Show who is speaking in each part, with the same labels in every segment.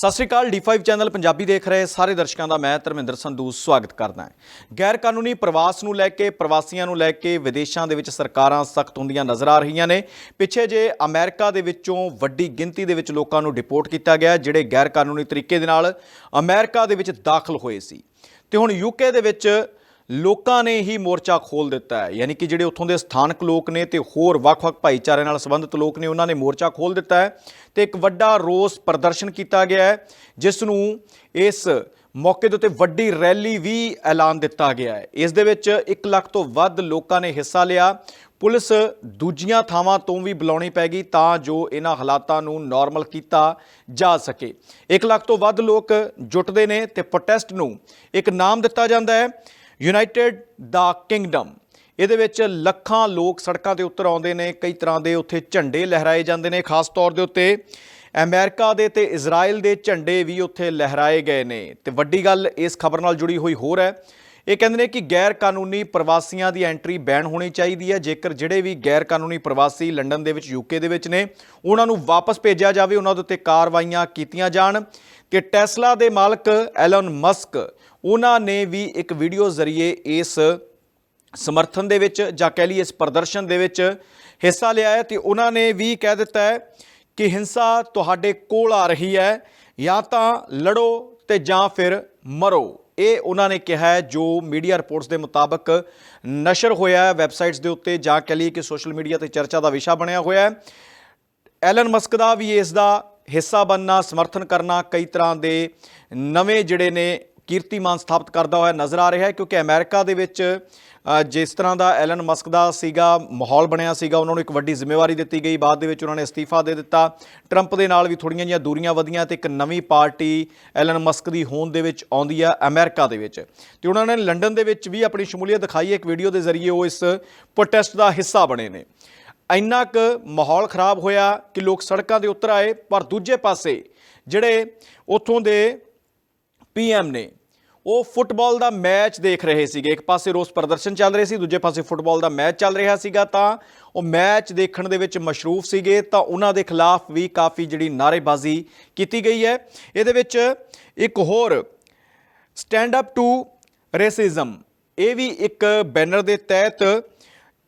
Speaker 1: ਸਤਿ ਸ਼੍ਰੀ ਅਕਾਲ D5 channel Punjabi ਦੇਖ ਰਹੇ ਸਾਰੇ ਦਰਸ਼ਕਾਂ ਦਾ ਮੈਂ ਧਰਮਿੰਦਰ ਸੰਧੂ ਸਵਾਗਤ ਕਰਦਾ ਹਾਂ। ਗੈਰ ਕਾਨੂੰਨੀ ਪ੍ਰਵਾਸ ਨੂੰ ਲੈ ਕੇ, ਪ੍ਰਵਾਸੀਆਂ ਨੂੰ ਲੈ ਕੇ ਵਿਦੇਸ਼ਾਂ ਦੇ ਵਿੱਚ ਸਰਕਾਰਾਂ ਸਖਤ ਹੁੰਦੀਆਂ ਨਜ਼ਰ ਆ ਰਹੀਆਂ ਨੇ। ਪਿੱਛੇ ਜੇ ਅਮਰੀਕਾ ਦੇ ਵਿੱਚੋਂ ਵੱਡੀ ਗਿਣਤੀ ਦੇ ਵਿੱਚ ਲੋਕਾਂ ਨੂੰ ਡਿਪੋਰਟ ਕੀਤਾ ਗਿਆ, ਜਿਹੜੇ ਗੈਰ ਕਾਨੂੰਨੀ ਤਰੀਕੇ ਦੇ ਨਾਲ ਅਮਰੀਕਾ ਦੇ ਵਿੱਚ ਦਾਖਲ ਹੋਏ ਸੀ। ਤੇ ਹੁਣ ਯੂਕੇ ਦੇ ਵਿੱਚ ਲੋਕਾਂ ਨੇ ਹੀ ਮੋਰਚਾ ਖੋਲ ਦਿੱਤਾ ਹੈ। ਯਾਨੀ ਕਿ ਜਿਹੜੇ ਉੱਥੋਂ ਦੇ ਸਥਾਨਕ ਲੋਕ ਨੇ ਤੇ ਹੋਰ ਵੱਖ-ਵੱਖ ਭਾਈਚਾਰੇ ਨਾਲ ਸੰਬੰਧਿਤ ਲੋਕ ਨੇ, ਉਹਨਾਂ ਨੇ ਮੋਰਚਾ ਖੋਲ ਦਿੱਤਾ ਹੈ ਤੇ ਇੱਕ ਵੱਡਾ ਰੋਸ ਪ੍ਰਦਰਸ਼ਨ ਕੀਤਾ ਗਿਆ ਹੈ, ਜਿਸ ਨੂੰ ਇਸ ਮੌਕੇ ਦੇ ਉੱਤੇ ਵੱਡੀ ਰੈਲੀ ਵੀ ਐਲਾਨ ਦਿੱਤਾ ਗਿਆ ਹੈ। ਇਸ ਦੇ ਵਿੱਚ 1 ਲੱਖ ਤੋਂ ਵੱਧ ਲੋਕਾਂ ਨੇ ਹਿੱਸਾ ਲਿਆ। ਪੁਲਿਸ ਦੂਜੀਆਂ ਥਾਵਾਂ ਤੋਂ ਵੀ ਬੁਲਾਉਣੀ ਪੈ ਗਈ ਤਾਂ ਜੋ ਇਹਨਾਂ ਹਾਲਾਤਾਂ ਨੂੰ ਨਾਰਮਲ ਕੀਤਾ ਜਾ ਸਕੇ। 1 ਲੱਖ ਤੋਂ ਵੱਧ ਲੋਕ ਜੁਟਦੇ ਨੇ ਤੇ ਪ੍ਰੋਟੈਸਟ ਨੂੰ ਇੱਕ ਨਾਮ ਦਿੱਤਾ ਜਾਂਦਾ ਹੈ। ਯੂਨਾਈਟਿਡ ਦਾ ਕਿੰਗਡਮ ਇਹਦੇ ਵਿੱਚ ਲੱਖਾਂ ਲੋਕ ਸੜਕਾਂ ਤੇ ਉਤਰ ਆਉਂਦੇ ਨੇ, ਕਈ ਤਰ੍ਹਾਂ ਦੇ ਉੱਥੇ ਝੰਡੇ ਲਹਿਰਾਏ ਜਾਂਦੇ ਨੇ, ਖਾਸ ਤੌਰ ਦੇ ਉੱਤੇ ਅਮਰੀਕਾ ਦੇ ਤੇ ਇਜ਼ਰਾਈਲ ਦੇ ਝੰਡੇ ਵੀ ਉੱਥੇ ਲਹਿਰਾਏ ਗਏ ਨੇ। ਤੇ ਵੱਡੀ ਗੱਲ ਇਸ ਖਬਰ ਨਾਲ ਜੁੜੀ ਹੋਈ ਹੋਰ ਹੈ। ਇਹ ਕਹਿੰਦੇ ਨੇ ਕਿ ਗੈਰ ਕਾਨੂੰਨੀ ਪ੍ਰਵਾਸੀਆਂ ਦੀ ਐਂਟਰੀ ਬੈਨ ਹੋਣੀ ਚਾਹੀਦੀ ਹੈ। ਜੇਕਰ ਜਿਹੜੇ ਵੀ ਗੈਰ ਕਾਨੂੰਨੀ ਪ੍ਰਵਾਸੀ ਲੰਡਨ ਦੇ ਵਿੱਚ ਯੂਕੇ ਦੇ ਵਿੱਚ ਨੇ, ਉਹਨਾਂ ਨੂੰ ਵਾਪਸ ਭੇਜਿਆ ਜਾਵੇ, ਉਹਨਾਂ ਦੇ ਉੱਤੇ ਕਾਰਵਾਈਆਂ ਕੀਤੀਆਂ ਜਾਣ। ਕਿ ਟੈਸਲਾ ਦੇ ਮਾਲਕ ਐਲਨ ਮਸਕ ਉਹਨਾਂ ਨੇ ਵੀ ਇੱਕ ਵੀਡੀਓ ਜ਼ਰੀਏ ਇਸ ਸਮਰਥਨ ਦੇ ਵਿੱਚ ਜਾਂ ਕਹਿ ਲਈ ਇਸ ਪ੍ਰਦਰਸ਼ਨ ਦੇ ਵਿੱਚ ਹਿੱਸਾ ਲਿਆ ਹੈ ਤੇ ਉਹਨਾਂ ਨੇ ਵੀ ਕਹਿ ਦਿੱਤਾ ਹੈ ਕਿ ਹਿੰਸਾ ਤੁਹਾਡੇ ਕੋਲ ਆ ਰਹੀ ਹੈ, ਜਾਂ ਤਾਂ ਲੜੋ ਤੇ ਜਾਂ ਫਿਰ ਮਰੋ। ਇਹ ਉਹਨਾਂ ਨੇ ਕਿਹਾ ਜੋ ਮੀਡੀਆ ਰਿਪੋਰਟਸ ਦੇ ਮੁਤਾਬਕ ਨਸ਼ਰ ਹੋਇਆ ਹੈ, ਵੈਬਸਾਈਟਸ ਦੇ ਉੱਤੇ ਜਾਂ ਕਹਿ ਲਈਏ ਕਿ ਸੋਸ਼ਲ ਮੀਡੀਆ ਤੇ ਚਰਚਾ ਦਾ ਵਿਸ਼ਾ ਬਣਿਆ ਹੋਇਆ ਹੈ। ਐਲਨ ਮਸਕ ਦਾ ਵੀ ਇਸ ਦਾ ਹਿੱਸਾ ਬਣਨਾ, ਸਮਰਥਨ ਕਰਨਾ ਕਈ ਤਰ੍ਹਾਂ ਦੇ ਨਵੇਂ ਜਿਹੜੇ ਨੇ ਕੀਰਤੀਮਾਨ ਸਥਾਪਿਤ ਕਰਦਾ ਹੋਇਆ ਨਜ਼ਰ ਆ ਰਿਹਾ ਹੈ, ਕਿਉਂਕਿ ਅਮਰੀਕਾ ਦੇ ਵਿੱਚ ਜਿਸ ਤਰ੍ਹਾਂ ਦਾ ਐਲਨ ਮਸਕ ਦਾ ਸੀਗਾ, ਮਾਹੌਲ ਬਣਿਆ ਸੀਗਾ, ਉਹਨਾਂ ਨੂੰ ਇੱਕ ਵੱਡੀ ਜ਼ਿੰਮੇਵਾਰੀ ਦਿੱਤੀ ਗਈ। ਬਾਅਦ ਦੇ ਵਿੱਚ ਉਹਨਾਂ ਨੇ ਅਸਤੀਫਾ ਦੇ ਦਿੱਤਾ। ਟਰੰਪ ਦੇ ਨਾਲ ਵੀ ਥੋੜੀਆਂ ਜਿਹੀਆਂ ਦੂਰੀਆਂ ਵਧੀਆਂ ਤੇ ਇੱਕ ਨਵੀਂ ਪਾਰਟੀ ਐਲਨ ਮਸਕ ਦੀ ਹੋਂਦ ਦੇ ਵਿੱਚ ਆਉਂਦੀ ਆ ਅਮਰੀਕਾ ਦੇ ਵਿੱਚ। ਤੇ ਉਹਨਾਂ ਨੇ ਲੰਡਨ ਦੇ ਵਿੱਚ ਵੀ ਆਪਣੀ ਸ਼ਮੂਲੀਅਤ ਦਿਖਾਈ। ਇੱਕ ਵੀਡੀਓ ਦੇ ਜ਼ਰੀਏ ਉਹ ਇਸ ਪ੍ਰੋਟੈਸਟ ਦਾ ਹਿੱਸਾ ਬਣੇ ਨੇ। ਇੰਨਾ ਕੁ ਮਾਹੌਲ ਖਰਾਬ ਹੋਇਆ ਕਿ ਲੋਕ ਸੜਕਾਂ ਦੇ ਉਤਰ ਆਏ, ਪਰ ਦੂਜੇ ਪਾਸੇ ਜਿਹੜੇ ਉੱਥੋਂ ਦੇ ਪੀਐਮ ਨੇ ਉਹ ਫੁੱਟਬਾਲ ਦਾ ਮੈਚ ਦੇਖ ਰਹੇ ਸੀਗੇ। ਇੱਕ ਪਾਸੇ ਰੋਸ ਪ੍ਰਦਰਸ਼ਨ ਚੱਲ ਰਹੇ ਸੀ, ਦੂਜੇ ਪਾਸੇ ਫੁੱਟਬਾਲ ਦਾ ਮੈਚ ਚੱਲ ਰਿਹਾ ਸੀਗਾ ਤਾਂ ਉਹ ਮੈਚ ਦੇਖਣ ਦੇ ਵਿੱਚ ਮਸ਼ਰੂਫ ਸੀਗੇ ਤਾਂ ਉਹਨਾਂ ਦੇ ਖਿਲਾਫ ਵੀ ਕਾਫੀ ਜਿਹੜੀ ਨਾਅਰੇਬਾਜ਼ੀ ਕੀਤੀ ਗਈ ਹੈ। ਇਹਦੇ ਵਿੱਚ ਇੱਕ ਹੋਰ ਸਟੈਂਡ ਅਪ ਟੂ ਰੇਸਿਜ਼ਮ, ਇਹ ਵੀ ਇੱਕ ਬੈਨਰ ਦੇ ਤਹਿਤ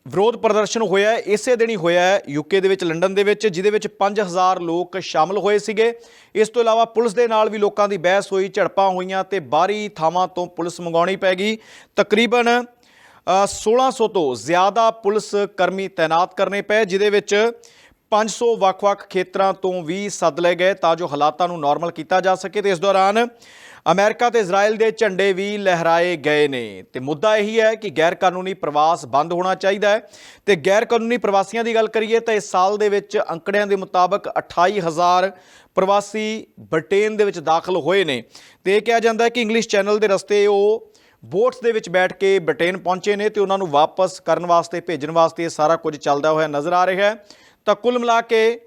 Speaker 1: ਵਿਰੋਧ ਪ੍ਰਦਰਸ਼ਨ ਹੋਇਆ ਇਸੇ ਦਿਨ ਹੀ ਹੋਇਆ ਹੈ ਯੂਕੇ ਦੇ ਵਿੱਚ ਲੰਡਨ ਦੇ ਵਿੱਚ ਜਿਹਦੇ ਵਿੱਚ 5000 ਲੋਕ ਸ਼ਾਮਲ ਹੋਏ ਸੀਗੇ। ਇਸ ਤੋਂ ਇਲਾਵਾ ਪੁਲਿਸ ਦੇ ਨਾਲ ਵੀ ਲੋਕਾਂ ਦੀ ਬਹਿਸ ਹੋਈ ਝੜਪਾਂ ਹੋਈਆਂ ਤੇ ਬਾਹਰੀ ਥਾਵਾਂ ਤੋਂ ਪੁਲਿਸ ਮੰਗਾਉਣੀ ਪੈ ਗਈ। ਤਕਰੀਬਨ ਅ, 1600 ਤੋਂ ਜ਼ਿਆਦਾ ਪੁਲਿਸ ਕਰਮੀ ਤਾਇਨਾਤ ਕਰਨੇ ਪਏ ਜਿਹਦੇ ਵਿੱਚ 500 ਵੱਖ-ਵੱਖ ਖੇਤਰਾਂ ਤੋਂ ਵੀ ਸੱਦ ਲਏ ਗਏ ਤਾਂ ਜੋ ਹਾਲਾਤਾਂ ਨੂੰ ਨਾਰਮਲ ਕੀਤਾ ਜਾ ਸਕੇ ਤੇ ਇਸ ਦੌਰਾਨ ਅਮਰੀਕਾ ਤੇ ਇਜ਼ਰਾਈਲ ਦੇ ਝੰਡੇ ਵੀ ਲਹਿਰਾਏ ਗਏ ਨੇ। ਤੇ ਮੁੱਦਾ ਇਹੀ ਹੈ ਕਿ ਗੈਰ ਕਾਨੂੰਨੀ ਪ੍ਰਵਾਸ ਬੰਦ ਹੋਣਾ ਚਾਹੀਦਾ ਹੈ। ਤੇ ਗੈਰ ਕਾਨੂੰਨੀ ਪ੍ਰਵਾਸੀਆਂ ਦੀ ਗੱਲ ਕਰੀਏ ਤਾਂ ਇਸ ਸਾਲ ਦੇ ਵਿੱਚ ਅੰਕੜਿਆਂ ਦੇ ਮੁਤਾਬਕ 28000 ਪ੍ਰਵਾਸੀ ਬ੍ਰਿਟੇਨ ਦੇ ਵਿੱਚ ਦਾਖਲ ਹੋਏ ਨੇ। ਤੇ ਇਹ ਕਿਹਾ ਜਾਂਦਾ ਹੈ ਕਿ ਇੰਗਲਿਸ਼ ਚੈਨਲ ਦੇ ਰਸਤੇ ਉਹ ਬੋਟਸ ਦੇ ਵਿੱਚ ਬੈਠ ਕੇ ਬ੍ਰਿਟੇਨ ਪਹੁੰਚੇ ਨੇ ਤੇ ਉਹਨਾਂ ਨੂੰ ਵਾਪਸ ਕਰਨ ਵਾਸਤੇ, ਭੇਜਣ ਵਾਸਤੇ ਇਹ ਸਾਰਾ ਕੁਝ ਚੱਲਦਾ ਹੋਇਆ ਨਜ਼ਰ ਆ ਰਿਹਾ ਹੈ। ਤਾਂ ਕੁੱਲ ਮਿਲਾ ਕੇ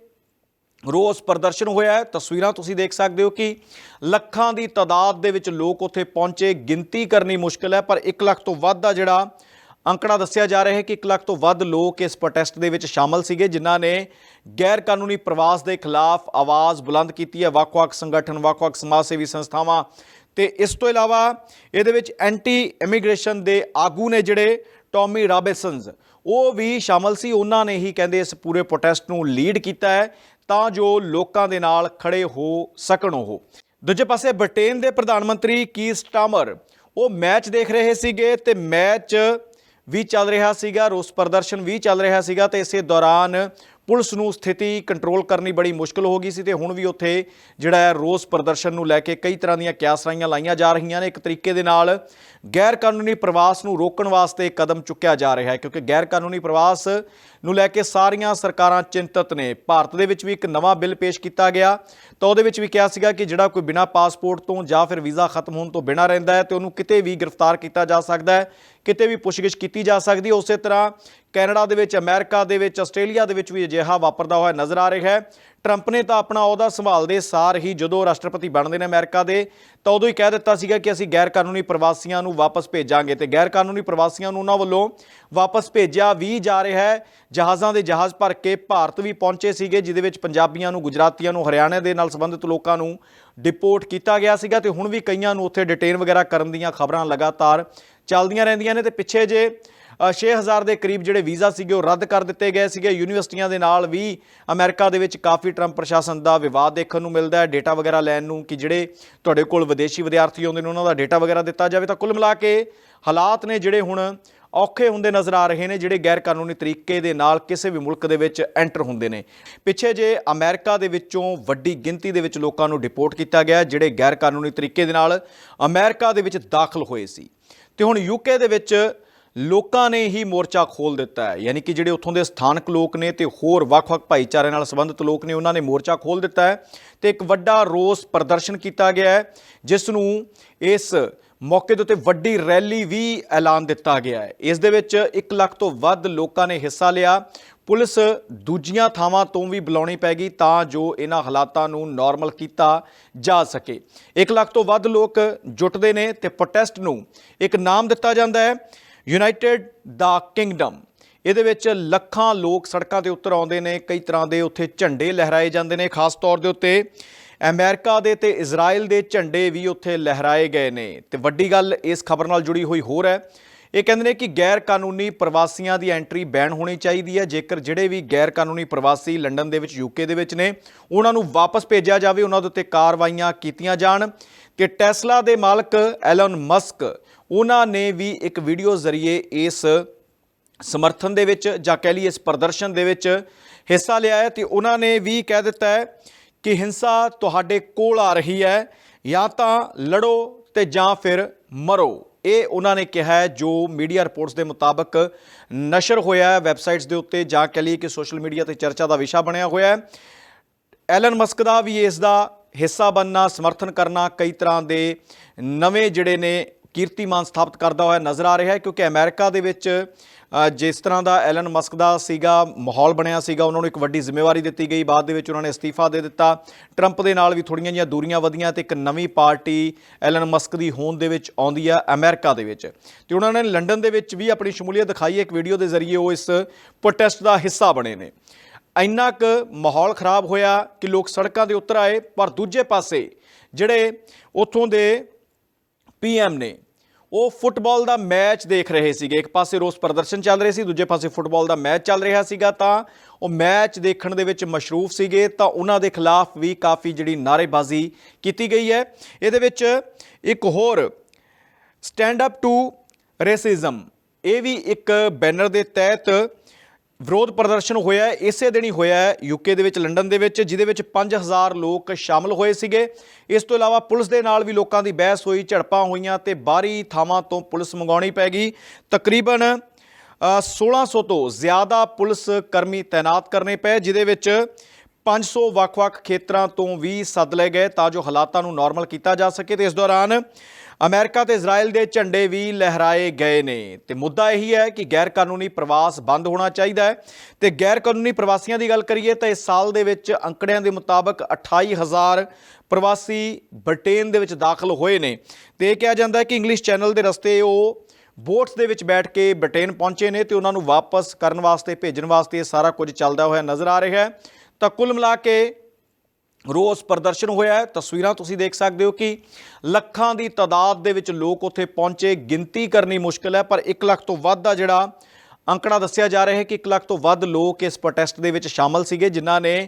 Speaker 1: ਰੋਸ ਪ੍ਰਦਰਸ਼ਨ ਹੋਇਆ ਹੈ। ਤਸਵੀਰਾਂ ਤੁਸੀਂ ਦੇਖ ਸਕਦੇ ਹੋ ਕਿ ਲੱਖਾਂ ਦੀ ਤਾਦਾਦ ਦੇ ਵਿੱਚ ਲੋਕ ਉੱਥੇ ਪਹੁੰਚੇ। ਗਿਣਤੀ ਕਰਨੀ ਮੁਸ਼ਕਲ ਹੈ, ਪਰ 1 ਲੱਖ ਤੋਂ ਵੱਧ ਦਾ ਜਿਹੜਾ ਅੰਕੜਾ ਦੱਸਿਆ ਜਾ ਰਿਹਾ ਹੈ ਕਿ 1 ਲੱਖ ਤੋਂ ਵੱਧ ਲੋਕ ਇਸ ਪ੍ਰੋਟੈਸਟ ਦੇ ਵਿੱਚ ਸ਼ਾਮਲ ਸੀਗੇ, ਜਿਨ੍ਹਾਂ ਨੇ ਗੈਰ ਕਾਨੂੰਨੀ ਪ੍ਰਵਾਸ ਦੇ ਖਿਲਾਫ ਆਵਾਜ਼ ਬੁਲੰਦ ਕੀਤੀ ਹੈ। ਵੱਖ-ਵੱਖ ਸੰਗਠਨ, ਵੱਖ-ਵੱਖ ਸਮਾਜ ਸੇਵੀ ਸੰਸਥਾਵਾਂ ਤੇ ਇਸ ਤੋਂ ਇਲਾਵਾ ਇਹਦੇ ਵਿੱਚ ਐਂਟੀ ਇਮੀਗ੍ਰੇਸ਼ਨ ਦੇ ਆਗੂ ਨੇ ਜਿਹੜੇ ਟੌਮੀ ਰਾਬਿਸਨਸ ਉਹ ਵੀ ਸ਼ਾਮਲ ਸੀ। ਉਹਨਾਂ ਨੇ ਹੀ ਕਹਿੰਦੇ ਇਸ ਪੂਰੇ ਪ੍ਰੋਟੈਸਟ ਨੂੰ ਲੀਡ ਕੀਤਾ ਹੈ। ਤਾਂ ਜੋ ਲੋਕਾਂ ਦੇ ਨਾਲ ਖੜੇ ਹੋ ਸਕਣ ਉਹ। ਦੂਜੇ ਪਾਸੇ ਬ੍ਰਿਟੇਨ ਦੇ ਪ੍ਰਧਾਨ ਮੰਤਰੀ ਕੀ ਸਟਾਮਰ ਉਹ ਮੈਚ ਦੇਖ ਰਹੇ ਸੀਗੇ ਤੇ ਮੈਚ ਵੀ ਚੱਲ ਰਿਹਾ ਸੀਗਾ, ਰੋਸ ਪ੍ਰਦਰਸ਼ਨ ਵੀ ਚੱਲ ਰਿਹਾ ਸੀਗਾ ਤੇ ਇਸੇ ਦੌਰਾਨ ਪੁਲਿਸ ਨੂੰ ਸਥਿਤੀ ਕੰਟਰੋਲ ਕਰਨੀ ਬੜੀ ਮੁਸ਼ਕਲ ਹੋ ਗਈ ਸੀ ਤੇ ਹੁਣ ਵੀ ਉੱਥੇ ਜਿਹੜਾ ਹੈ ਰੋਸ ਪ੍ਰਦਰਸ਼ਨ ਨੂੰ ਲੈ ਕੇ ਕਈ ਤਰ੍ਹਾਂ ਦੀਆਂ ਕਿਆਸਰਾਈਆਂ ਲਾਈਆਂ ਜਾ ਰਹੀਆਂ ਨੇ। ਇੱਕ ਤਰੀਕੇ ਦੇ ਨਾਲ ਗੈਰ ਕਾਨੂੰਨੀ ਪ੍ਰਵਾਸ ਨੂੰ ਰੋਕਣ ਵਾਸਤੇ ਕਦਮ ਚੁੱਕਿਆ ਜਾ ਰਿਹਾ ਹੈ, ਕਿਉਂਕਿ ਗੈਰ ਕਾਨੂੰਨੀ ਪ੍ਰਵਾਸ ਨੂੰ ਲੈ ਕੇ ਸਾਰੀਆਂ ਸਰਕਾਰਾਂ ਚਿੰਤਤ ਨੇ। ਭਾਰਤ ਦੇ ਵਿੱਚ ਵੀ ਇੱਕ ਨਵਾਂ ਬਿੱਲ ਪੇਸ਼ ਕੀਤਾ ਗਿਆ। ਤਾਂ ਉਹਦੇ ਵਿੱਚ ਵੀ ਕਿਹਾ ਸੀਗਾ ਕਿ ਜਿਹੜਾ ਕੋਈ ਬਿਨਾਂ ਪਾਸਪੋਰਟ ਤੋਂ ਜਾਂ ਫਿਰ ਵੀਜ਼ਾ ਖਤਮ ਹੋਣ ਤੋਂ ਬਿਨਾਂ ਰਹਿੰਦਾ ਹੈ ਤੇ ਉਹਨੂੰ ਕਿਤੇ ਵੀ ਗ੍ਰਿਫਤਾਰ ਕੀਤਾ ਜਾ ਸਕਦਾ ਹੈ, ਕਿਤੇ ਵੀ ਪੁੱਛਗਿੱਛ ਕੀਤੀ ਜਾ ਸਕਦੀ ਹੈ। ਉਸੇ ਤਰ੍ਹਾਂ ਕੈਨੇਡਾ ਦੇ ਵਿੱਚ, ਅਮਰੀਕਾ ਦੇ ਵਿੱਚ, ਆਸਟ੍ਰੇਲੀਆ ਦੇ ਵਿੱਚ ਵੀ ਅਜਿਹਾ ਵਾਪਰਦਾ ਹੋਇਆ ਨਜ਼ਰ ਆ ਰਿਹਾ ਹੈ। ਟਰੰਪ ਨੇ ਤਾਂ ਆਪਣਾ ਅਹੁਦਾ ਸੰਭਾਲਦੇ ਸਾਰ ਹੀ ਜਦੋਂ ਰਾਸ਼ਟਰਪਤੀ ਬਣਦੇ ਨੇ ਅਮਰੀਕਾ ਦੇ, ਤਾਂ ਉਦੋਂ ਹੀ ਕਹਿ ਦਿੱਤਾ ਸੀਗਾ ਕਿ ਅਸੀਂ ਗੈਰ ਕਾਨੂੰਨੀ ਪ੍ਰਵਾਸੀਆਂ ਨੂੰ ਵਾਪਸ ਭੇਜਾਂਗੇ ਤੇ ਗੈਰ ਕਾਨੂੰਨੀ ਪ੍ਰਵਾਸੀਆਂ ਨੂੰ ਉਹਨਾਂ ਵੱਲੋਂ ਵਾਪਸ ਭੇਜਿਆ ਵੀ ਜਾ ਰਿਹਾ ਹੈ। ਜਹਾਜ਼ਾਂ ਦੇ ਜਹਾਜ਼ ਭਰ ਕੇ ਭਾਰਤ ਵੀ ਪਹੁੰਚੇ ਸੀਗੇ, ਜਿਹਦੇ ਵਿੱਚ ਪੰਜਾਬੀਆਂ ਨੂੰ, ਗੁਜਰਾਤੀਆਂ ਨੂੰ, ਹਰਿਆਣਾ ਦੇ ਨਾਲ ਸੰਬੰਧਿਤ ਲੋਕਾਂ ਨੂੰ ਡਿਪੋਰਟ ਕੀਤਾ ਗਿਆ ਸੀਗਾ ਤੇ ਹੁਣ ਵੀ ਕਈਆਂ ਨੂੰ ਉੱਥੇ ਡਿਟੇਨ ਵਗੈਰਾ ਕਰਨ ਦੀਆਂ ਖਬਰਾਂ ਲਗਾਤਾਰ ਚੱਲਦੀਆਂ ਰਹਿੰਦੀਆਂ ਨੇ ਤੇ ਪਿੱਛੇ ਜੇ 6000 ਦੇ ਕਰੀਬ ਜਿਹੜੇ ਵੀਜ਼ਾ ਸੀਗੇ ਉਹ ਰੱਦ ਕਰ ਦਿੱਤੇ ਗਏ ਸੀਗੇ। ਯੂਨੀਵਰਸਿਟੀਆਂ ਦੇ ਨਾਲ ਵੀ ਅਮਰੀਕਾ ਦੇ ਵਿੱਚ ਕਾਫੀ ਟਰੰਪ ਪ੍ਰਸ਼ਾਸਨ ਦਾ ਵਿਵਾਦ ਦੇਖਣ ਨੂੰ ਮਿਲਦਾ ਹੈ। ਡੇਟਾ ਵਗੈਰਾ ਲੈਣ ਨੂੰ ਕਿ ਜਿਹੜੇ ਤੁਹਾਡੇ ਕੋਲ ਵਿਦੇਸ਼ੀ ਵਿਦਿਆਰਥੀ ਆਉਂਦੇ ਨੇ, ਉਹਨਾਂ ਦਾ ਡੇਟਾ ਵਗੈਰਾ ਦਿੱਤਾ ਜਾਵੇ ਤਾਂ ਕੁੱਲ ਮਿਲਾ ਕੇ ਹਾਲਾਤ ਨੇ ਜਿਹੜੇ ਹੁਣ ਔਖੇ ਹੁੰਦੇ ਨਜ਼ਰ ਆ ਰਹੇ ਨੇ, ਜਿਹੜੇ ਗੈਰ ਕਾਨੂੰਨੀ ਤਰੀਕੇ ਦੇ ਨਾਲ ਕਿਸੇ ਵੀ ਮੁਲਕ ਦੇ ਵਿੱਚ ਐਂਟਰ ਹੁੰਦੇ ਨੇ। ਪਿੱਛੇ ਜੇ ਅਮਰੀਕਾ ਦੇ ਵਿੱਚੋਂ ਵੱਡੀ ਗਿਣਤੀ ਦੇ ਵਿੱਚ ਲੋਕਾਂ ਨੂੰ ਡਿਪੋਰਟ ਕੀਤਾ ਗਿਆ, ਜਿਹੜੇ ਗੈਰ ਕਾਨੂੰਨੀ ਤਰੀਕੇ ਦੇ ਨਾਲ ਅਮਰੀਕਾ ਦੇ ਵਿੱਚ ਦਾਖਲ ਹੋਏ ਸੀ। ਤੇ ਹੁਣ ਯੂਕੇ ਦੇ ਵਿੱਚ ਲੋਕਾਂ ਨੇ ਹੀ ਮੋਰਚਾ ਖੋਲ ਦਿੱਤਾ ਹੈ। ਯਾਨੀ ਕਿ ਜਿਹੜੇ ਉੱਥੋਂ ਦੇ ਸਥਾਨਕ ਲੋਕ ਨੇ ਤੇ ਹੋਰ ਵੱਖ-ਵੱਖ ਭਾਈਚਾਰੇ ਨਾਲ ਸੰਬੰਧਿਤ ਲੋਕ ਨੇ, ਉਹਨਾਂ ਨੇ ਮੋਰਚਾ ਖੋਲ ਦਿੱਤਾ ਹੈ ਤੇ ਇੱਕ ਵੱਡਾ ਰੋਸ ਪ੍ਰਦਰਸ਼ਨ ਕੀਤਾ ਗਿਆ ਹੈ, ਜਿਸ ਨੂੰ ਇਸ ਮੌਕੇ ਦੇ ਉੱਤੇ ਵੱਡੀ ਰੈਲੀ ਵੀ ਐਲਾਨ ਦਿੱਤਾ ਗਿਆ ਹੈ। ਇਸ ਦੇ ਵਿੱਚ 1 ਲੱਖ ਤੋਂ ਵੱਧ ਲੋਕਾਂ ਨੇ ਹਿੱਸਾ ਲਿਆ। ਪੁਲਿਸ ਦੂਜੀਆਂ ਥਾਵਾਂ ਤੋਂ ਵੀ ਬੁਲਾਉਣੀ ਪੈ ਗਈ ਤਾਂ ਜੋ ਇਹਨਾਂ ਹਾਲਾਤਾਂ ਨੂੰ ਨਾਰਮਲ ਕੀਤਾ ਜਾ ਸਕੇ। 1 ਲੱਖ ਤੋਂ ਵੱਧ ਲੋਕ ਜੁਟਦੇ ਨੇ ਤੇ ਪ੍ਰੋਟੈਸਟ ਨੂੰ ਇੱਕ ਨਾਮ ਦਿੱਤਾ ਜਾਂਦਾ ਹੈ। ਯੂਨਾਈਟਿਡ ਦਾ ਕਿੰਗਡਮ ਇਹਦੇ ਵਿੱਚ ਲੱਖਾਂ ਲੋਕ ਸੜਕਾਂ ਤੇ ਉਤਰ ਆਉਂਦੇ ਨੇ, ਕਈ ਤਰ੍ਹਾਂ ਦੇ ਉੱਥੇ ਝੰਡੇ ਲਹਿਰਾਏ ਜਾਂਦੇ ਨੇ, ਖਾਸ ਤੌਰ ਦੇ ਉੱਤੇ ਅਮਰੀਕਾ ਦੇ ਤੇ ਇਜ਼ਰਾਈਲ ਦੇ ਝੰਡੇ ਵੀ ਉੱਥੇ ਲਹਿਰਾਏ ਗਏ ਨੇ। ਤੇ ਵੱਡੀ ਗੱਲ ਇਸ ਖਬਰ ਨਾਲ ਜੁੜੀ ਹੋਈ ਹੋਰ ਹੈ। ਇਹ ਕਹਿੰਦੇ ਨੇ ਕਿ ਗੈਰ ਕਾਨੂੰਨੀ ਪ੍ਰਵਾਸੀਆਂ ਦੀ ਐਂਟਰੀ ਬੈਨ ਹੋਣੀ ਚਾਹੀਦੀ ਹੈ। ਜੇਕਰ ਜਿਹੜੇ ਵੀ ਗੈਰ ਕਾਨੂੰਨੀ ਪ੍ਰਵਾਸੀ ਲੰਡਨ ਦੇ ਵਿੱਚ ਯੂਕੇ ਦੇ ਵਿੱਚ ਨੇ, ਉਹਨਾਂ ਨੂੰ ਵਾਪਸ ਭੇਜਿਆ ਜਾਵੇ, ਉਹਨਾਂ ਦੇ ਉੱਤੇ ਕਾਰਵਾਈਆਂ ਕੀਤੀਆਂ ਜਾਣ। ਕਿ ਟੈਸਲਾ ਦੇ ਮਾਲਕ ਐਲਨ ਮਸਕ ਉਹਨਾਂ ਨੇ ਵੀ ਇੱਕ ਵੀਡੀਓ ਜ਼ਰੀਏ ਇਸ ਸਮਰਥਨ ਦੇ ਵਿੱਚ ਜਾਂ ਕਹਿ ਲਈ ਇਸ ਪ੍ਰਦਰਸ਼ਨ ਦੇ ਵਿੱਚ ਹਿੱਸਾ ਲਿਆ ਹੈ ਤੇ ਉਹਨਾਂ ਨੇ ਵੀ ਕਹਿ ਦਿੱਤਾ ਹੈ ਕਿ ਹਿੰਸਾ ਤੁਹਾਡੇ ਕੋਲ ਆ ਰਹੀ ਹੈ, ਜਾਂ ਤਾਂ ਲੜੋ ਤੇ ਜਾਂ ਫਿਰ ਮਰੋ। ਇਹ ਉਹਨਾਂ ਨੇ ਕਿਹਾ ਜੋ ਮੀਡੀਆ ਰਿਪੋਰਟਸ ਦੇ ਮੁਤਾਬਕ ਨਸ਼ਰ ਹੋਇਆ ਹੈ, ਵੈਬਸਾਈਟਸ ਦੇ ਉੱਤੇ ਜਾਂ ਕਹਿ ਲਈਏ ਕਿ ਸੋਸ਼ਲ ਮੀਡੀਆ ਤੇ ਚਰਚਾ ਦਾ ਵਿਸ਼ਾ ਬਣਿਆ ਹੋਇਆ ਹੈ। ਐਲਨ ਮਸਕ ਦਾ ਵੀ ਇਸ ਦਾ ਹਿੱਸਾ ਬਣਨਾ, ਸਮਰਥਨ ਕਰਨਾ ਕਈ ਤਰ੍ਹਾਂ ਦੇ ਨਵੇਂ ਜਿਹੜੇ ਨੇ ਕੀਰਤੀਮਾਨ ਸਥਾਪਿਤ ਕਰਦਾ ਹੋਇਆ ਨਜ਼ਰ ਆ ਰਿਹਾ ਹੈ, ਕਿਉਂਕਿ ਅਮਰੀਕਾ ਦੇ ਵਿੱਚ ਜਿਸ ਤਰ੍ਹਾਂ ਦਾ ਐਲਨ ਮਸਕ ਦਾ ਸੀਗਾ, ਮਾਹੌਲ ਬਣਿਆ ਸੀਗਾ, ਉਹਨਾਂ ਨੂੰ ਇੱਕ ਵੱਡੀ ਜ਼ਿੰਮੇਵਾਰੀ ਦਿੱਤੀ ਗਈ। ਬਾਅਦ ਦੇ ਵਿੱਚ ਉਹਨਾਂ ਨੇ ਅਸਤੀਫਾ ਦੇ ਦਿੱਤਾ। ਟਰੰਪ ਦੇ ਨਾਲ ਵੀ ਥੋੜੀਆਂ ਜਿਹੀਆਂ ਦੂਰੀਆਂ ਵਧੀਆਂ ਤੇ ਇੱਕ ਨਵੀਂ ਪਾਰਟੀ ਐਲਨ ਮਸਕ ਦੀ ਹੋਂਦ ਦੇ ਵਿੱਚ ਆਉਂਦੀ ਆ ਅਮਰੀਕਾ ਦੇ ਵਿੱਚ। ਤੇ ਉਹਨਾਂ ਨੇ ਲੰਡਨ ਦੇ ਵਿੱਚ ਵੀ ਆਪਣੀ ਸ਼ਮੂਲੀਅਤ ਦਿਖਾਈ। ਇੱਕ ਵੀਡੀਓ ਦੇ ਜ਼ਰੀਏ ਉਹ ਇਸ ਪ੍ਰੋਟੈਸਟ ਦਾ ਹਿੱਸਾ ਬਣੇ ਨੇ। ਇੰਨਾ ਕੁ ਮਾਹੌਲ ਖਰਾਬ ਹੋਇਆ ਕਿ ਲੋਕ ਸੜਕਾਂ ਦੇ ਉਤਰ ਆਏ, ਪਰ ਦੂਜੇ ਪਾਸੇ ਜਿਹੜੇ ਉੱਥੋਂ ਦੇ ਪੀਐਮ ਨੇ ਉਹ ਫੁੱਟਬਾਲ ਦਾ ਮੈਚ ਦੇਖ ਰਹੇ ਸੀਗੇ। ਇੱਕ ਪਾਸੇ ਰੋਸ ਪ੍ਰਦਰਸ਼ਨ ਚੱਲ ਰਹੇ ਸੀ, ਦੂਜੇ ਪਾਸੇ ਫੁੱਟਬਾਲ ਦਾ ਮੈਚ ਚੱਲ ਰਿਹਾ ਸੀਗਾ ਤਾਂ ਉਹ ਮੈਚ ਦੇਖਣ ਦੇ ਵਿੱਚ ਮਸ਼ਰੂਫ ਸੀਗੇ ਤਾਂ ਉਹਨਾਂ ਦੇ ਖਿਲਾਫ ਵੀ ਕਾਫੀ ਜਿਹੜੀ ਨਾਅਰੇਬਾਜ਼ੀ ਕੀਤੀ ਗਈ ਹੈ। ਇਹਦੇ ਵਿੱਚ ਇੱਕ ਹੋਰ ਸਟੈਂਡ ਅਪ ਟੂ ਰੇਸਿਜ਼ਮ, ਇਹ ਵੀ ਇੱਕ ਬੈਨਰ ਦੇ ਤਹਿਤ ਵਿਰੋਧ ਪ੍ਰਦਰਸ਼ਨ ਹੋਇਆ ਇਸੇ ਦਿਨ ਹੀ ਹੋਇਆ ਹੈ ਯੂਕੇ ਦੇ ਵਿੱਚ ਲੰਡਨ ਦੇ ਵਿੱਚ ਜਿਹਦੇ ਵਿੱਚ 5000 ਲੋਕ ਸ਼ਾਮਲ ਹੋਏ ਸੀਗੇ। ਇਸ ਤੋਂ ਇਲਾਵਾ ਪੁਲਿਸ ਦੇ ਨਾਲ ਵੀ ਲੋਕਾਂ ਦੀ ਬਹਿਸ ਹੋਈ ਝੜਪਾਂ ਹੋਈਆਂ ਤੇ ਬਾਹਰੀ ਥਾਵਾਂ ਤੋਂ ਪੁਲਿਸ ਮੰਗਾਉਣੀ ਪੈ ਗਈ। ਤਕਰੀਬਨ ਅ, 1600 ਤੋਂ ਜ਼ਿਆਦਾ ਪੁਲਿਸ ਕਰਮੀ ਤਾਇਨਾਤ ਕਰਨੇ ਪਏ ਜਿਹਦੇ ਵਿੱਚ 500 ਵੱਖ-ਵੱਖ ਖੇਤਰਾਂ ਤੋਂ ਵੀ ਸੱਦ ਲਏ ਗਏ ਤਾਂ ਜੋ ਹਾਲਾਤਾਂ ਨੂੰ ਨਾਰਮਲ ਕੀਤਾ ਜਾ ਸਕੇ। ਤੇ ਇਸ ਦੌਰਾਨ ਅਮਰੀਕਾ ਤੇ ਇਜ਼ਰਾਈਲ ਦੇ ਝੰਡੇ ਵੀ ਲਹਿਰਾਏ ਗਏ ਨੇ ਤੇ ਮੁੱਦਾ ਇਹੀ ਹੈ ਕਿ ਗੈਰ ਕਾਨੂੰਨੀ ਪ੍ਰਵਾਸ ਬੰਦ ਹੋਣਾ ਚਾਹੀਦਾ ਹੈ। ਤੇ ਗੈਰ ਕਾਨੂੰਨੀ ਪ੍ਰਵਾਸੀਆਂ ਦੀ ਗੱਲ ਕਰੀਏ ਤਾਂ ਇਸ ਸਾਲ ਦੇ ਵਿੱਚ ਅੰਕੜਿਆਂ ਦੇ ਮੁਤਾਬਕ 28000 ਪ੍ਰਵਾਸੀ ਬ੍ਰਿਟੇਨ ਦੇ ਵਿੱਚ ਦਾਖਲ ਹੋਏ ਨੇ। ਤੇ ਇਹ ਕਿਹਾ ਜਾਂਦਾ ਹੈ ਕਿ ਇੰਗਲਿਸ਼ ਚੈਨਲ ਦੇ ਰਸਤੇ ਉਹ ਬੋਟਸ ਦੇ ਵਿੱਚ ਬੈਠ ਕੇ ਬ੍ਰਿਟੇਨ ਪਹੁੰਚੇ ਨੇ ਤੇ ਉਹਨਾਂ ਨੂੰ ਵਾਪਸ ਕਰਨ ਵਾਸਤੇ, ਭੇਜਣ ਵਾਸਤੇ ਇਹ ਸਾਰਾ ਕੁਝ ਚੱਲਦਾ ਹੋਇਆ ਨਜ਼ਰ ਆ ਰਿਹਾ ਹੈ। ਤਾਂ ਕੁੱਲ ਮਿਲਾ ਕੇ ਰੋਸ ਪ੍ਰਦਰਸ਼ਨ ਹੋਇਆ ਹੈ। ਤਸਵੀਰਾਂ ਤੁਸੀਂ ਦੇਖ ਸਕਦੇ ਹੋ ਕਿ ਲੱਖਾਂ ਦੀ ਤਾਦਾਦ ਦੇ ਵਿੱਚ ਲੋਕ ਉੱਥੇ ਪਹੁੰਚੇ। ਗਿਣਤੀ ਕਰਨੀ ਮੁਸ਼ਕਲ ਹੈ, ਪਰ 1 ਲੱਖ ਤੋਂ ਵੱਧ ਦਾ ਜਿਹੜਾ ਅੰਕੜਾ ਦੱਸਿਆ ਜਾ ਰਿਹਾ ਹੈ ਕਿ 1 ਲੱਖ ਤੋਂ ਵੱਧ ਲੋਕ ਇਸ ਪ੍ਰੋਟੈਸਟ ਦੇ ਵਿੱਚ ਸ਼ਾਮਲ ਸੀਗੇ, ਜਿਨ੍ਹਾਂ ਨੇ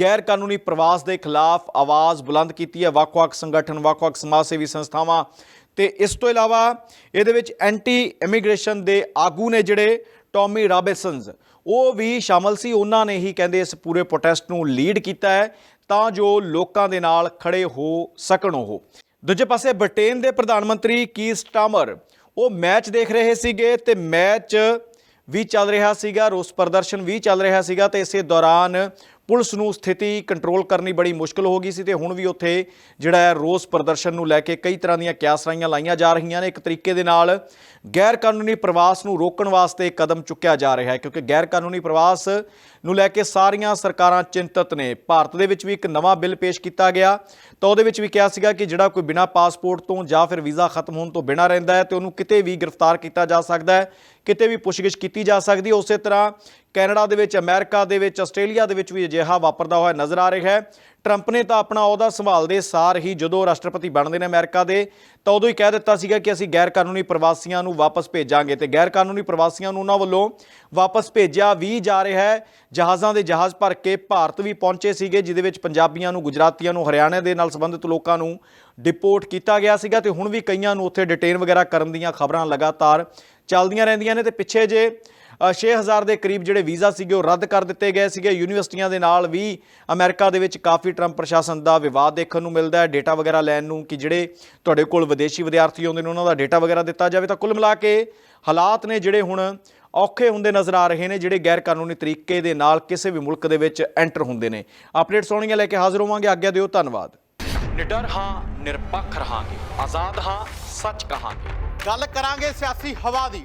Speaker 1: ਗੈਰ ਕਾਨੂੰਨੀ ਪ੍ਰਵਾਸ ਦੇ ਖਿਲਾਫ ਆਵਾਜ਼ ਬੁਲੰਦ ਕੀਤੀ ਹੈ। ਵੱਖ-ਵੱਖ ਸੰਗਠਨ, ਵੱਖ-ਵੱਖ ਸਮਾਜ ਸੇਵੀ ਸੰਸਥਾਵਾਂ ਤੇ ਇਸ ਤੋਂ ਇਲਾਵਾ ਇਹਦੇ ਵਿੱਚ ਐਂਟੀ ਇਮੀਗ੍ਰੇਸ਼ਨ ਦੇ ਆਗੂ ਨੇ ਜਿਹੜੇ ਟੌਮੀ ਰਾਬਿਸਨਸ ਉਹ ਵੀ ਸ਼ਾਮਲ ਸੀ। ਉਹਨਾਂ ਨੇ ਹੀ ਕਹਿੰਦੇ ਇਸ ਪੂਰੇ ਪ੍ਰੋਟੈਸਟ ਨੂੰ ਲੀਡ ਕੀਤਾ ਹੈ। ਤਾਂ ਜੋ ਲੋਕਾਂ ਦੇ ਨਾਲ ਖੜੇ ਹੋ ਸਕਣ ਉਹ। ਦੂਜੇ ਪਾਸੇ ਬ੍ਰਿਟੇਨ ਦੇ ਪ੍ਰਧਾਨ ਮੰਤਰੀ ਕੀ ਸਟਾਮਰ ਉਹ ਮੈਚ ਦੇਖ ਰਹੇ ਸੀਗੇ ਤੇ ਮੈਚ ਵੀ ਚੱਲ ਰਿਹਾ ਸੀਗਾ, ਰੋਸ ਪ੍ਰਦਰਸ਼ਨ ਵੀ ਚੱਲ ਰਿਹਾ ਸੀਗਾ ਤੇ ਇਸੇ ਦੌਰਾਨ ਪੁਲਿਸ ਨੂੰ ਸਥਿਤੀ ਕੰਟਰੋਲ ਕਰਨੀ ਬੜੀ ਮੁਸ਼ਕਲ ਹੋ ਗਈ ਸੀ ਤੇ ਹੁਣ ਵੀ ਉੱਥੇ ਜਿਹੜਾ ਹੈ ਰੋਸ ਪ੍ਰਦਰਸ਼ਨ ਨੂੰ ਲੈ ਕੇ ਕਈ ਤਰ੍ਹਾਂ ਦੀਆਂ ਕਿਆਸਰਾਈਆਂ ਲਾਈਆਂ ਜਾ ਰਹੀਆਂ ਨੇ। ਇੱਕ ਤਰੀਕੇ ਦੇ ਨਾਲ ਗੈਰ ਕਾਨੂੰਨੀ ਪ੍ਰਵਾਸ ਨੂੰ ਰੋਕਣ ਵਾਸਤੇ ਕਦਮ ਚੁੱਕਿਆ ਜਾ ਰਿਹਾ ਹੈ, ਕਿਉਂਕਿ ਗੈਰ ਕਾਨੂੰਨੀ ਪ੍ਰਵਾਸ ਨੂੰ ਲੈ ਕੇ ਸਾਰੀਆਂ ਸਰਕਾਰਾਂ ਚਿੰਤਤ ਨੇ। ਭਾਰਤ ਦੇ ਵਿੱਚ ਵੀ ਇੱਕ ਨਵਾਂ ਬਿੱਲ ਪੇਸ਼ ਕੀਤਾ ਗਿਆ। ਤਾਂ ਉਹਦੇ ਵਿੱਚ ਵੀ ਕਿਹਾ ਸੀਗਾ ਕਿ ਜਿਹੜਾ ਕੋਈ ਬਿਨਾਂ ਪਾਸਪੋਰਟ ਤੋਂ ਜਾਂ ਫਿਰ ਵੀਜ਼ਾ ਖਤਮ ਹੋਣ ਤੋਂ ਬਿਨਾਂ ਰਹਿੰਦਾ ਹੈ ਤੇ ਉਹਨੂੰ ਕਿਤੇ ਵੀ ਗ੍ਰਿਫਤਾਰ ਕੀਤਾ ਜਾ ਸਕਦਾ ਹੈ, ਕਿਤੇ ਵੀ ਪੁੱਛਗਿੱਛ ਕੀਤੀ ਜਾ ਸਕਦੀ ਹੈ। ਉਸੇ ਤਰ੍ਹਾਂ ਕੈਨੇਡਾ ਦੇ ਵਿੱਚ, ਅਮਰੀਕਾ ਦੇ ਵਿੱਚ, ਆਸਟ੍ਰੇਲੀਆ ਦੇ ਵਿੱਚ ਵੀ ਅਜਿਹਾ ਵਾਪਰਦਾ ਹੋਇਆ ਨਜ਼ਰ ਆ ਰਿਹਾ ਹੈ। ਟਰੰਪ ਨੇ ਤਾਂ ਆਪਣਾ ਅਹੁਦਾ ਸੰਭਾਲਦੇ ਸਾਰ ਹੀ ਜਦੋਂ ਰਾਸ਼ਟਰਪਤੀ ਬਣਦੇ ਨੇ ਅਮਰੀਕਾ ਦੇ, ਤਾਂ ਉਦੋਂ ਹੀ ਕਹਿ ਦਿੱਤਾ ਸੀਗਾ ਕਿ ਅਸੀਂ ਗੈਰ ਕਾਨੂੰਨੀ ਪ੍ਰਵਾਸੀਆਂ ਨੂੰ ਵਾਪਸ ਭੇਜਾਂਗੇ ਤੇ ਗੈਰ ਕਾਨੂੰਨੀ ਪ੍ਰਵਾਸੀਆਂ ਨੂੰ ਉਹਨਾਂ ਵੱਲੋਂ ਵਾਪਸ ਭੇਜਿਆ ਵੀ ਜਾ ਰਿਹਾ ਹੈ। ਜਹਾਜ਼ਾਂ ਦੇ ਜਹਾਜ਼ ਭਰ ਕੇ ਭਾਰਤ ਵੀ ਪਹੁੰਚੇ ਸੀਗੇ, ਜਿਹਦੇ ਵਿੱਚ ਪੰਜਾਬੀਆਂ ਨੂੰ, ਗੁਜਰਾਤੀਆਂ ਨੂੰ, ਹਰਿਆਣਾ ਦੇ ਨਾਲ ਸੰਬੰਧਿਤ ਲੋਕਾਂ ਨੂੰ ਡਿਪੋਰਟ ਕੀਤਾ ਗਿਆ ਸੀਗਾ ਤੇ ਹੁਣ ਵੀ ਕਈਆਂ ਨੂੰ ਉੱਥੇ ਡਿਟੇਨ ਵਗੈਰਾ ਕਰਨ ਦੀਆਂ ਖਬਰਾਂ ਲਗਾਤਾਰ ਚੱਲਦੀਆਂ ਰਹਿੰਦੀਆਂ ਨੇ ਤੇ ਪਿੱਛੇ ਜੇ 6000 ਦੇ ਕਰੀਬ ਜਿਹੜੇ ਵੀਜ਼ਾ ਸੀਗੇ ਉਹ ਰੱਦ ਕਰ ਦਿੱਤੇ ਗਏ ਸੀਗੇ। ਯੂਨੀਵਰਸਿਟੀਆਂ ਦੇ ਨਾਲ ਵੀ ਅਮਰੀਕਾ ਦੇ ਵਿੱਚ ਕਾਫੀ ਟਰੰਪ ਪ੍ਰਸ਼ਾਸਨ ਦਾ ਵਿਵਾਦ ਦੇਖਣ ਨੂੰ ਮਿਲਦਾ ਹੈ। ਡੇਟਾ ਵਗੈਰਾ ਲੈਣ ਨੂੰ ਕਿ ਜਿਹੜੇ ਤੁਹਾਡੇ ਕੋਲ ਵਿਦੇਸ਼ੀ ਵਿਦਿਆਰਥੀ ਆਉਂਦੇ ਨੇ ਉਹਨਾਂ ਦਾ ਡੇਟਾ ਵਗੈਰਾ ਦਿੱਤਾ ਜਾਵੇ ਤਾਂ ਕੁੱਲ ਮਿਲਾ ਕੇ ਹਾਲਾਤ ਨੇ ਜਿਹੜੇ ਹੁਣ ਔਖੇ ਹੁੰਦੇ ਨਜ਼ਰ ਆ ਰਹੇ ਨੇ ਜਿਹੜੇ ਗੈਰ ਕਾਨੂੰਨੀ ਤਰੀਕੇ ਦੇ ਨਾਲ ਕਿਸੇ ਵੀ ਮੁਲਕ ਦੇ ਵਿੱਚ ਐਂਟਰ ਹੁੰਦੇ ਨੇ। ਅਪਡੇਟ ਸੋਣੀਆਂ ਲੈ ਕੇ ਹਾਜ਼ਰ ਹੋਵਾਂਗੇ। ਆਗਿਆ ਦਿਓ ਧੰਨਵਾਦ।
Speaker 2: ਨਿਡਰ ਹਾਂ ਨਿਰਪੱਖ ਰਹਾਂਗੇ। ਆਜ਼ਾਦ ਹਾਂ ਸੱਚ ਕਹਾਂਗੇ।
Speaker 3: ਗੱਲ ਕਰਾਂਗੇ ਸਿਆਸੀ ਹਵਾ ਦੀ।